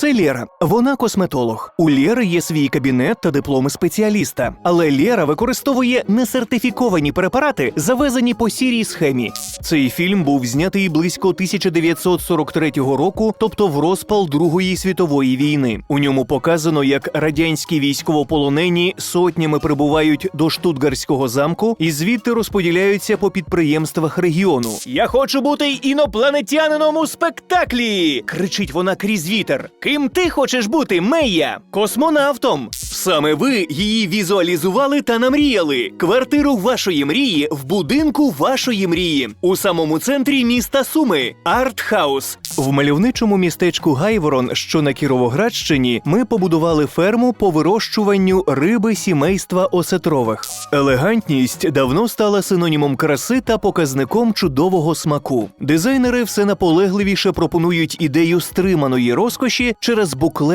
Це Лєра. Вона косметолог. У Лєри є свій кабінет та дипломи спеціаліста. Але Лєра використовує несертифіковані препарати, завезені по сірій схемі. Цей фільм був знятий близько 1943 року, тобто в розпал Другої світової війни. У ньому показано, як радянські військовополонені сотнями прибувають до штутгарського замку і звідти розподіляються по підприємствах регіону. Я хочу бути інопланетянином у спектаклі. кричить вона крізь вітер. Ким ти хочеш бути, Мея? Космонавтом. Саме ви її візуалізували та намріяли. Квартиру вашої мрії в будинку вашої мрії у самому центрі міста Суми. Артхаус. В мальовничому містечку Гайворон, що на Кіровоградщині, ми побудували ферму по вирощуванню риби сімейства осетрових. Елегантність давно стала синонімом краси та показником чудового смаку. Дизайнери все наполегливіше пропонують ідею стриманої розкоші через букле